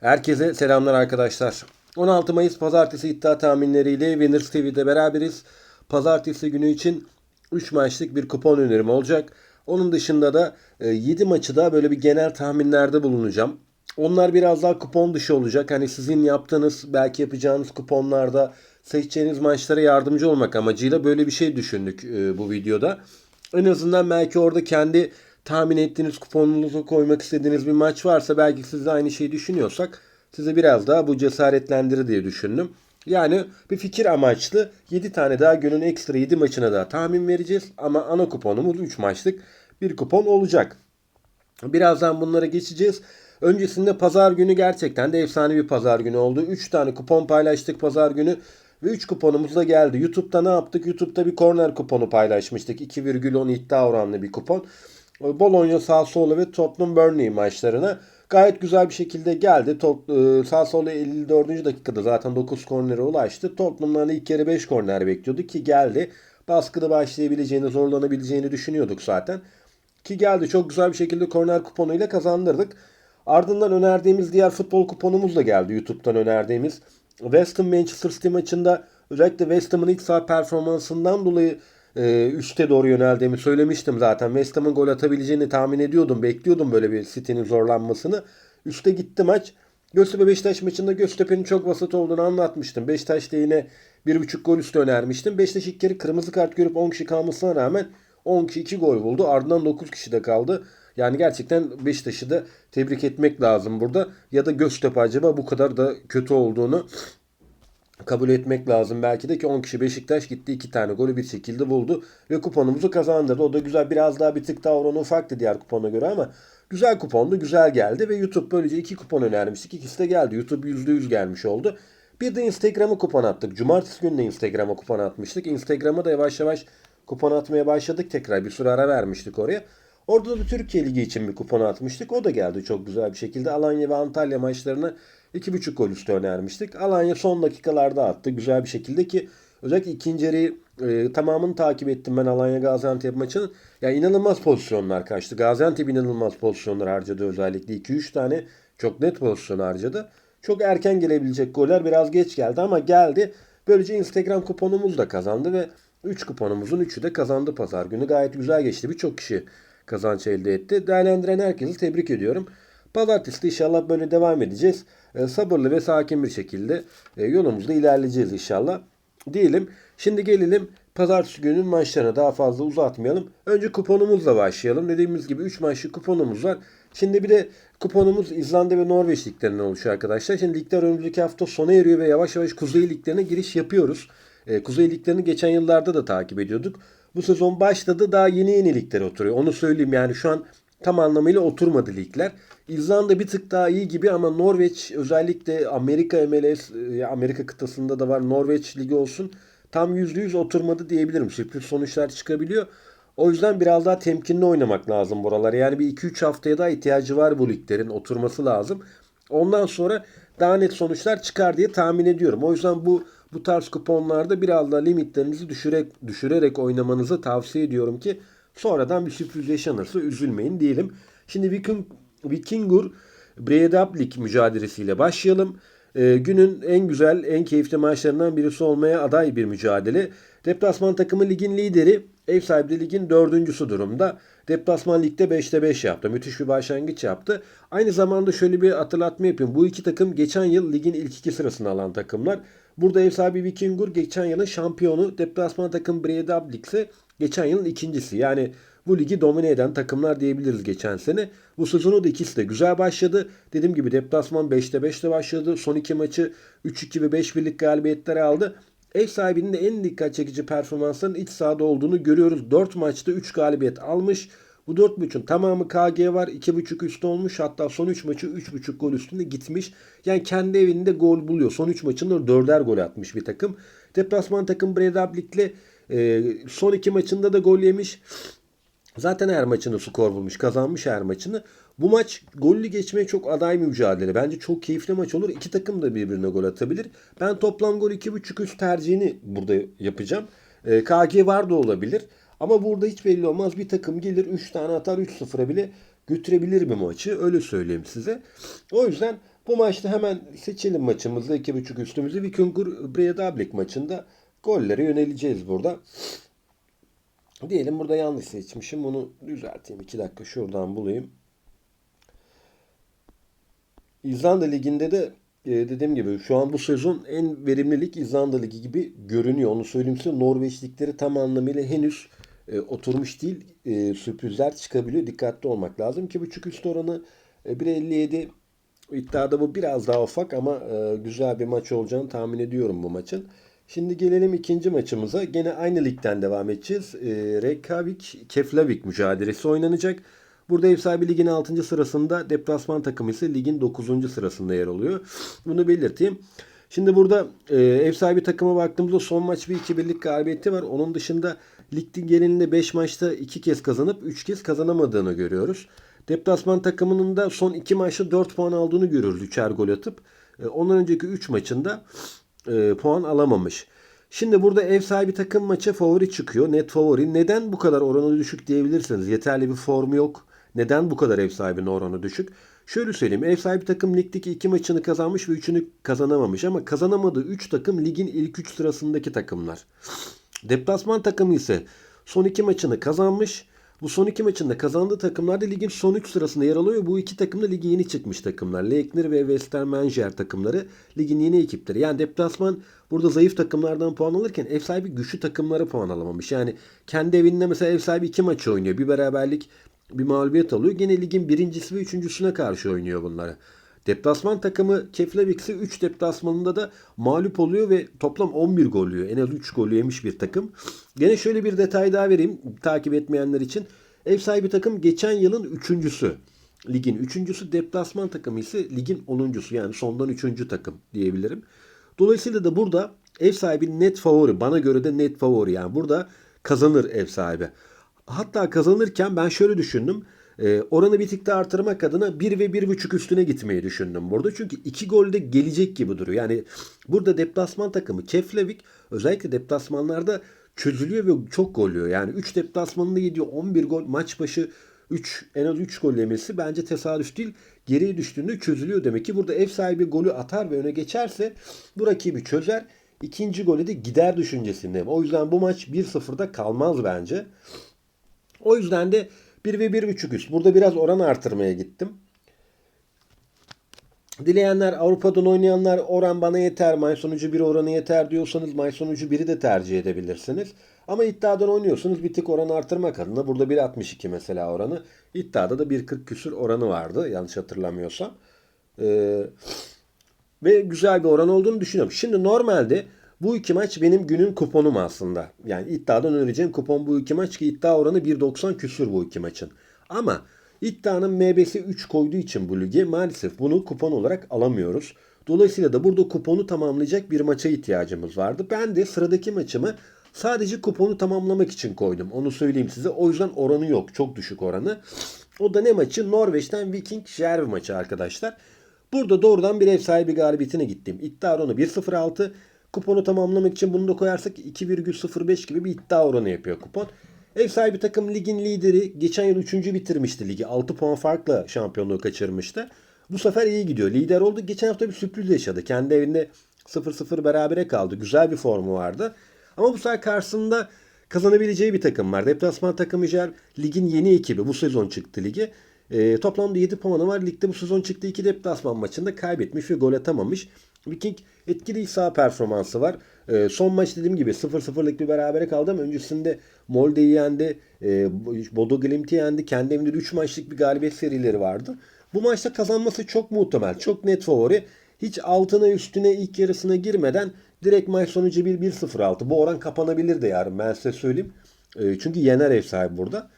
Herkese selamlar arkadaşlar. 16 Mayıs Pazartesi iddia tahminleriyle Winners TV'de beraberiz. Pazartesi günü için 3 maçlık bir kupon önerim olacak. Onun dışında da 7 maçı da böyle bir genel tahminlerde bulunacağım. Onlar biraz daha kupon dışı olacak. Hani sizin yaptığınız, belki yapacağınız kuponlarda seçeceğiniz maçlara yardımcı olmak amacıyla böyle bir şey düşündük e, bu videoda. En azından belki orada kendi tahmin ettiğiniz kuponunuzu koymak istediğiniz bir maç varsa belki siz de aynı şeyi düşünüyorsak size biraz daha bu cesaretlendirir diye düşündüm. Yani bir fikir amaçlı 7 tane daha günün ekstra 7 maçına da tahmin vereceğiz. Ama ana kuponumuz 3 maçlık bir kupon olacak. Birazdan bunlara geçeceğiz. Öncesinde pazar günü gerçekten de efsane bir pazar günü oldu. 3 tane kupon paylaştık pazar günü. Ve 3 kuponumuz da geldi. YouTube'da ne yaptık? YouTube'da bir corner kuponu paylaşmıştık. 2,10 iddia oranlı bir kupon. Bologna, Sassuolo ve Tottenham Burnley maçlarına gayet güzel bir şekilde geldi. Tot, e, Sassuolo 54. dakikada zaten 9 kornere ulaştı. Tottenham'dan ilk kere 5 korner bekliyordu ki geldi. Baskıda başlayabileceğini, zorlanabileceğini düşünüyorduk zaten. Ki geldi çok güzel bir şekilde korner kuponuyla kazandırdık. Ardından önerdiğimiz diğer futbol kuponumuz da geldi YouTube'dan önerdiğimiz. West Ham Manchester City maçında özellikle West Ham'ın ilk saha performansından dolayı e, üste doğru yöneldiğimi söylemiştim zaten. West Ham'ın gol atabileceğini tahmin ediyordum. Bekliyordum böyle bir City'nin zorlanmasını. Üste gitti maç. Göztepe Beşiktaş maçında Göztepe'nin çok vasat olduğunu anlatmıştım. Beşiktaş'ta yine 1.5 gol üstü önermiştim. Beşiktaş ilk kere kırmızı kart görüp 10 kişi kalmasına rağmen 10 kişi 2 gol buldu. Ardından 9 kişi de kaldı. Yani gerçekten Beşiktaş'ı da tebrik etmek lazım burada. Ya da Göztepe acaba bu kadar da kötü olduğunu kabul etmek lazım. Belki de ki 10 kişi Beşiktaş gitti 2 tane golü bir şekilde buldu ve kuponumuzu kazandırdı. O da güzel biraz daha bir tık daha oranı ufaktı diğer kupona göre ama güzel kupondu güzel geldi ve YouTube böylece 2 kupon önermiştik. İkisi de geldi. YouTube %100 gelmiş oldu. Bir de Instagram'a kupon attık. Cumartesi günü de Instagram'a kupon atmıştık. Instagram'a da yavaş yavaş kupon atmaya başladık tekrar. Bir süre ara vermiştik oraya. Orada da Türkiye Ligi için bir kupon atmıştık. O da geldi çok güzel bir şekilde. Alanya ve Antalya maçlarını 2.5 gol üstü önermiştik. Alanya son dakikalarda attı. Güzel bir şekilde ki özellikle ikinci yarıyı e, tamamını takip ettim ben Alanya Gaziantep maçının. Yani inanılmaz pozisyonlar kaçtı. Gaziantep inanılmaz pozisyonlar harcadı özellikle. 2-3 tane çok net pozisyon harcadı. Çok erken gelebilecek goller biraz geç geldi ama geldi. Böylece Instagram kuponumuz da kazandı ve 3 kuponumuzun 3'ü de kazandı pazar günü. Gayet güzel geçti. Birçok kişi kazanç elde etti. Değerlendiren herkesi tebrik ediyorum. Pazartesi de inşallah böyle devam edeceğiz. E, sabırlı ve sakin bir şekilde e, yolumuzda ilerleyeceğiz inşallah. Diyelim. Şimdi gelelim pazartesi günün maçlarına daha fazla uzatmayalım. Önce kuponumuzla başlayalım. Dediğimiz gibi 3 maçlı kuponumuz var. Şimdi bir de kuponumuz İzlanda ve Norveç liglerinden oluşuyor arkadaşlar. Şimdi ligler önümüzdeki hafta sona eriyor ve yavaş yavaş Kuzey liglerine giriş yapıyoruz. E, Kuzey liglerini geçen yıllarda da takip ediyorduk. Bu sezon başladı daha yeni yeni liglere oturuyor. Onu söyleyeyim yani şu an tam anlamıyla oturmadı ligler. İzlanda bir tık daha iyi gibi ama Norveç özellikle Amerika MLS, e, Amerika kıtasında da var Norveç ligi olsun. Tam %100 oturmadı diyebilirim. Sürpriz sonuçlar çıkabiliyor. O yüzden biraz daha temkinli oynamak lazım buralar. Yani bir 2-3 haftaya daha ihtiyacı var bu liglerin oturması lazım. Ondan sonra daha net sonuçlar çıkar diye tahmin ediyorum. O yüzden bu bu tarz kuponlarda biraz daha limitlerinizi düşürerek, düşürerek oynamanızı tavsiye ediyorum ki sonradan bir sürpriz yaşanırsa üzülmeyin diyelim. Şimdi Viking, Vikingur Bredablik mücadelesiyle başlayalım. Ee, günün en güzel, en keyifli maçlarından birisi olmaya aday bir mücadele. Deplasman takımı ligin lideri, ev sahibi ligin dördüncüsü durumda. Deplasman ligde 5'te 5 yaptı. Müthiş bir başlangıç yaptı. Aynı zamanda şöyle bir hatırlatma yapayım. Bu iki takım geçen yıl ligin ilk iki sırasını alan takımlar. Burada ev sahibi Vikingur geçen yılın şampiyonu. Deplasman takım Bredablik ise geçen yılın ikincisi. Yani bu ligi domine eden takımlar diyebiliriz geçen sene. Bu sezonu da ikisi de güzel başladı. Dediğim gibi deplasman 5'te 5'te başladı. Son iki maçı 3-2 ve 5 birlik galibiyetler aldı. Ev sahibinin de en dikkat çekici performansların iç sahada olduğunu görüyoruz. 4 maçta 3 galibiyet almış. Bu 4 maçın tamamı KG var. 2.5 üstü olmuş. Hatta son 3 maçı 3.5 gol üstünde gitmiş. Yani kendi evinde gol buluyor. Son 3 maçında 4'er gol atmış bir takım. Deplasman takım Bredablik'le e, son 2 maçında da gol yemiş. Zaten her maçını skor bulmuş. Kazanmış her maçını. Bu maç gollü geçmeye çok aday mücadele. Bence çok keyifli maç olur. İki takım da birbirine gol atabilir. Ben toplam gol 2.5 üst tercihini burada yapacağım. E, KG var da olabilir. Ama burada hiç belli olmaz. Bir takım gelir 3 tane atar 3-0'a bile götürebilir bir maçı. Öyle söyleyeyim size. O yüzden Bu maçta hemen seçelim maçımızda 2.5 üstümüzü. Vikingur Bredablik maçında gollere yöneleceğiz burada. Diyelim burada yanlış seçmişim. Bunu düzelteyim. 2 dakika şuradan bulayım. İzlanda Ligi'nde de e, dediğim gibi şu an bu sezon en verimli lig İzlanda Ligi gibi görünüyor. Onu söyleyeyim size. Norveç ligleri tam anlamıyla henüz e, oturmuş değil. E, sürprizler çıkabiliyor. Dikkatli olmak lazım. 2.5 üst oranı e, 1.57 iddiada bu biraz daha ufak ama e, güzel bir maç olacağını tahmin ediyorum bu maçın. Şimdi gelelim ikinci maçımıza. Gene aynı ligden devam edeceğiz. E, Reykjavik Keflavik mücadelesi oynanacak. Burada ev sahibi ligin 6. sırasında, deplasman takımı ise ligin 9. sırasında yer alıyor. Bunu belirteyim. Şimdi burada e, ev sahibi takıma baktığımızda son maç bir 2-1'lik galibiyeti var. Onun dışında ligin genelinde 5 maçta 2 kez kazanıp 3 kez kazanamadığını görüyoruz. Deplasman takımının da son 2 maçta 4 puan aldığını görüyoruz 3'er gol atıp. E, ondan önceki 3 maçında e, puan alamamış. Şimdi burada ev sahibi takım maça favori çıkıyor. Net favori. Neden bu kadar oranı düşük diyebilirsiniz. Yeterli bir formu yok. Neden bu kadar ev sahibinin oranı düşük? Şöyle söyleyeyim. Ev sahibi takım ligdeki iki maçını kazanmış ve üçünü kazanamamış. Ama kazanamadığı 3 takım ligin ilk 3 sırasındaki takımlar. Deplasman takımı ise son iki maçını kazanmış. Bu son iki maçında kazandığı takımlar da ligin son 3 sırasında yer alıyor. Bu iki takım da lige yeni çıkmış takımlar. Leikner ve Westermanger takımları ligin yeni ekipleri. Yani deplasman burada zayıf takımlardan puan alırken ev sahibi güçlü takımlara puan alamamış. Yani kendi evinde mesela ev sahibi iki maçı oynuyor. Bir beraberlik bir mağlubiyet alıyor. Gene ligin birincisi ve üçüncüsüne karşı oynuyor bunları. Deplasman takımı Keflavik ise 3 deplasmanında da mağlup oluyor ve toplam 11 gol yiyor. En az 3 gol yemiş bir takım. Gene şöyle bir detay daha vereyim takip etmeyenler için. Ev sahibi takım geçen yılın üçüncüsü. Ligin üçüncüsü deplasman takımı ise ligin onuncusu. Yani sondan üçüncü takım diyebilirim. Dolayısıyla da burada ev sahibi net favori. Bana göre de net favori. Yani burada kazanır ev sahibi. Hatta kazanırken ben şöyle düşündüm. E, oranı bir tık daha artırmak adına 1 ve 1.5 üstüne gitmeyi düşündüm burada. Çünkü 2 gol de gelecek gibi duruyor. Yani burada deplasman takımı Keflavik özellikle deplasmanlarda çözülüyor ve çok gol yiyor. Yani 3 deplasmanında yediği 11 gol maç başı 3 en az 3 gol yemesi bence tesadüf değil. Geriye düştüğünde çözülüyor demek ki. Burada ev sahibi golü atar ve öne geçerse bu rakibi çözer. İkinci golü de gider düşüncesindeyim. O yüzden bu maç 1-0'da kalmaz bence. O yüzden de 1 ve 1.5 üst. Burada biraz oran artırmaya gittim. Dileyenler Avrupa'dan oynayanlar oran bana yeter, may sonucu bir oranı yeter diyorsanız may sonucu biri de tercih edebilirsiniz. Ama iddiadan oynuyorsunuz bir tık oran artırmak adına. Burada 1.62 mesela oranı. İddiada da 1.40 küsür oranı vardı yanlış hatırlamıyorsam. Ee, ve güzel bir oran olduğunu düşünüyorum. Şimdi normalde bu iki maç benim günün kuponum aslında. Yani iddiadan önereceğim kupon bu iki maç ki iddia oranı 1.90 küsür bu iki maçın. Ama iddianın MB'si 3 koyduğu için bu lige maalesef bunu kupon olarak alamıyoruz. Dolayısıyla da burada kuponu tamamlayacak bir maça ihtiyacımız vardı. Ben de sıradaki maçımı sadece kuponu tamamlamak için koydum. Onu söyleyeyim size. O yüzden oranı yok. Çok düşük oranı. O da ne maçı? Norveç'ten Viking Jerv maçı arkadaşlar. Burada doğrudan bir ev sahibi galibiyetine gittim. İddia oranı 1.06. Kuponu tamamlamak için bunu da koyarsak 2,05 gibi bir iddia oranı yapıyor kupon. Ev sahibi takım ligin lideri. Geçen yıl 3. bitirmişti ligi. 6 puan farkla şampiyonluğu kaçırmıştı. Bu sefer iyi gidiyor. Lider oldu. Geçen hafta bir sürpriz yaşadı. Kendi evinde 0-0 berabere kaldı. Güzel bir formu vardı. Ama bu sefer karşısında kazanabileceği bir takım var. Deplasman takımı Jer ligin yeni ekibi. Bu sezon çıktı ligi. E, toplamda 7 puanı var. Ligde bu sezon çıktı 2 deplasman maçında kaybetmiş ve gol atamamış. Viking etkili sağ performansı var. E, son maç dediğim gibi 0-0'lık bir berabere kaldı ama öncesinde Molde'yi yendi. E, Bodo Glimt'i yendi. Kendi evinde 3 maçlık bir galibiyet serileri vardı. Bu maçta kazanması çok muhtemel. Çok net favori. Hiç altına üstüne ilk yarısına girmeden direkt maç sonucu 1-1-0-6. Bu oran kapanabilir de yarın ben size söyleyeyim. E, çünkü yener ev sahibi burada.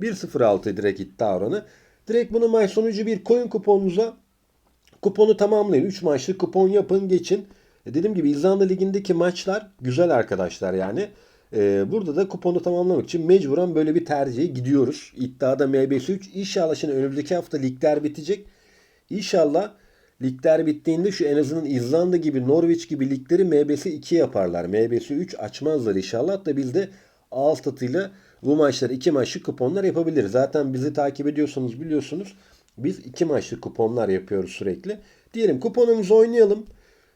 1-0-6 direkt iddia oranı. Direkt bunu maç sonucu bir koyun kuponunuza kuponu tamamlayın. 3 maçlık kupon yapın geçin. E dediğim gibi İzlanda Ligi'ndeki maçlar güzel arkadaşlar yani. Ee, burada da kuponu tamamlamak için mecburen böyle bir tercihe gidiyoruz. İddiada MBS 3. İnşallah şimdi önümüzdeki hafta ligler bitecek. İnşallah ligler bittiğinde şu en azından İzlanda gibi Norveç gibi ligleri MBS 2 yaparlar. MBS 3 açmazlar inşallah da biz de ağız tadıyla bu maçlar iki maçlık kuponlar yapabiliriz. Zaten bizi takip ediyorsanız biliyorsunuz Biz iki maçlık kuponlar yapıyoruz sürekli. Diyelim kuponumuzu oynayalım.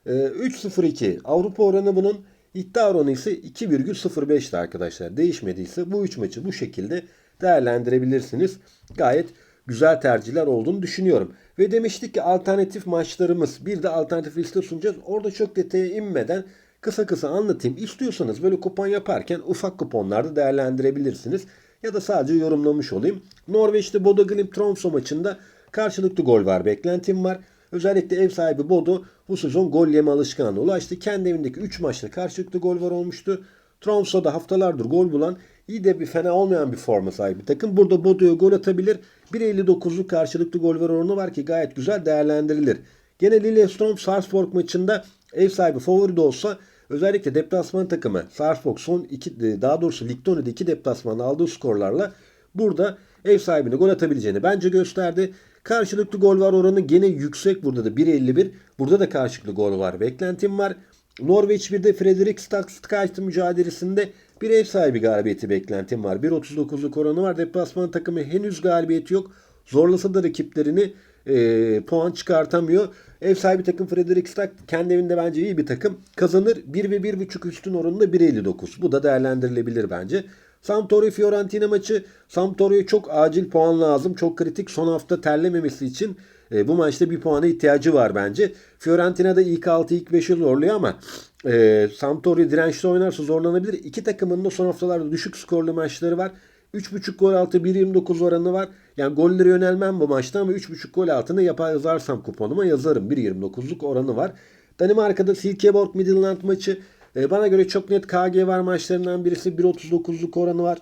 Ee, 3.02 Avrupa oranı bunun iddia oranı ise 2,05'ti arkadaşlar. Değişmediyse bu 3 maçı bu şekilde değerlendirebilirsiniz. Gayet güzel tercihler olduğunu düşünüyorum. Ve demiştik ki alternatif maçlarımız bir de alternatif liste sunacağız. Orada çok detaya inmeden kısa kısa anlatayım. İstiyorsanız böyle kupon yaparken ufak kuponlarda değerlendirebilirsiniz. Ya da sadece yorumlamış olayım. Norveç'te Bodo Glimt Tromsø maçında karşılıklı gol var. Beklentim var. Özellikle ev sahibi Bodo bu sezon gol yeme alışkanlığı ulaştı. Kendi evindeki 3 maçta karşılıklı gol var olmuştu. Tromsø'da haftalardır gol bulan iyi de bir fena olmayan bir forma sahibi takım. Burada Bodo'ya gol atabilir. 1.59'luk karşılıklı gol var oranı var ki gayet güzel değerlendirilir. Gene Lillestrøm Sarpsborg maçında ev sahibi favori de olsa özellikle deplasman takımı Sarpsborg son iki daha doğrusu Lig 12'de iki deplasmanda aldığı skorlarla burada ev sahibine gol atabileceğini bence gösterdi. Karşılıklı gol var oranı gene yüksek burada da 1.51. Burada da karşılıklı gol var. Beklentim var. Norveç 1'de Fredrik Stakst mücadelesinde bir ev sahibi galibiyeti beklentim var. 1.39'luk oranı var. Deplasman takımı henüz galibiyeti yok. Zorlasa da rakiplerini e, puan çıkartamıyor. Ev sahibi takım Fredrik Stak kendi evinde bence iyi bir takım. Kazanır 1 ve 1.5 üstün oranında 1.59. Bu da değerlendirilebilir bence. Sampdoria Fiorentina maçı Sampdoria'ya çok acil puan lazım. Çok kritik son hafta terlememesi için e, bu maçta bir puana ihtiyacı var bence. Fiorentina da ilk 6 ilk 5'i zorluyor ama e, Sampdoria dirençli oynarsa zorlanabilir. İki takımın da son haftalarda düşük skorlu maçları var. 3.5 gol altı 1.29 oranı var. Yani golleri yönelmem bu maçta ama 3.5 gol altını yapar yazarsam kuponuma yazarım. 1.29'luk oranı var. Danimarka'da Silkeborg Midtjylland maçı e, bana göre çok net KG var maçlarından birisi 1.39'luk oranı var.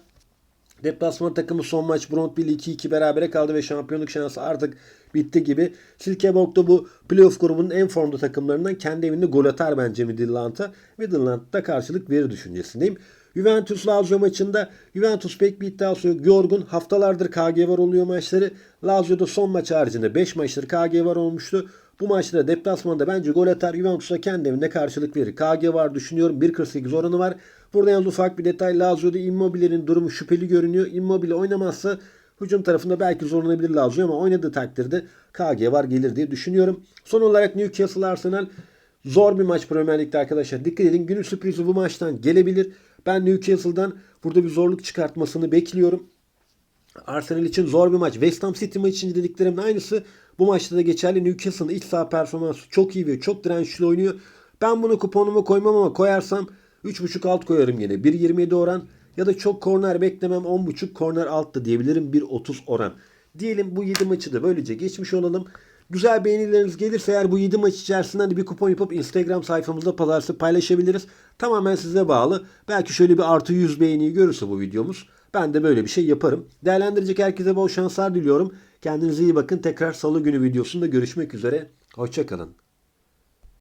Deplasman takımı son maç Brøndby 2-2 berabere kaldı ve şampiyonluk şansı artık bitti gibi. Silkeborg da bu playoff grubunun en formda takımlarından kendi evinde gol atar bence Midtjylland'a. Midtjylland'da karşılık verir düşüncesindeyim. Juventus Lazio maçında Juventus pek bir iddiası yok. Yorgun. Haftalardır KG var oluyor maçları. Lazio'da son maç haricinde 5 maçtır KG var olmuştu. Bu maçta da deplasmanda bence gol atar. Juventus'a kendi evinde karşılık verir. KG var düşünüyorum. 1.48 oranı var. Burada yalnız ufak bir detay. Lazio'da Immobile'nin durumu şüpheli görünüyor. Immobile oynamazsa hücum tarafında belki zorlanabilir Lazio ama oynadığı takdirde KG var gelir diye düşünüyorum. Son olarak Newcastle Arsenal zor bir maç Premier Lig'de arkadaşlar. Dikkat edin günün sürprizi bu maçtan gelebilir. Ben Newcastle'dan burada bir zorluk çıkartmasını bekliyorum. Arsenal için zor bir maç. West Ham City maçı için dediklerimin aynısı bu maçta da geçerli. Newcastle'ın iç saha performansı çok iyi ve çok dirençli oynuyor. Ben bunu kuponuma koymam ama koyarsam 3.5 alt koyarım yine. 1.27 oran ya da çok korner beklemem 10.5 korner altta diyebilirim 1.30 oran. Diyelim bu 7 maçı da böylece geçmiş olalım. Güzel beğenileriniz gelirse eğer bu 7 maç içerisinden de bir kupon yapıp Instagram sayfamızda pazartesi paylaşabiliriz. Tamamen size bağlı. Belki şöyle bir artı 100 beğeniyi görürse bu videomuz ben de böyle bir şey yaparım. Değerlendirecek herkese bol şanslar diliyorum. Kendinize iyi bakın. Tekrar salı günü videosunda görüşmek üzere. Hoşçakalın.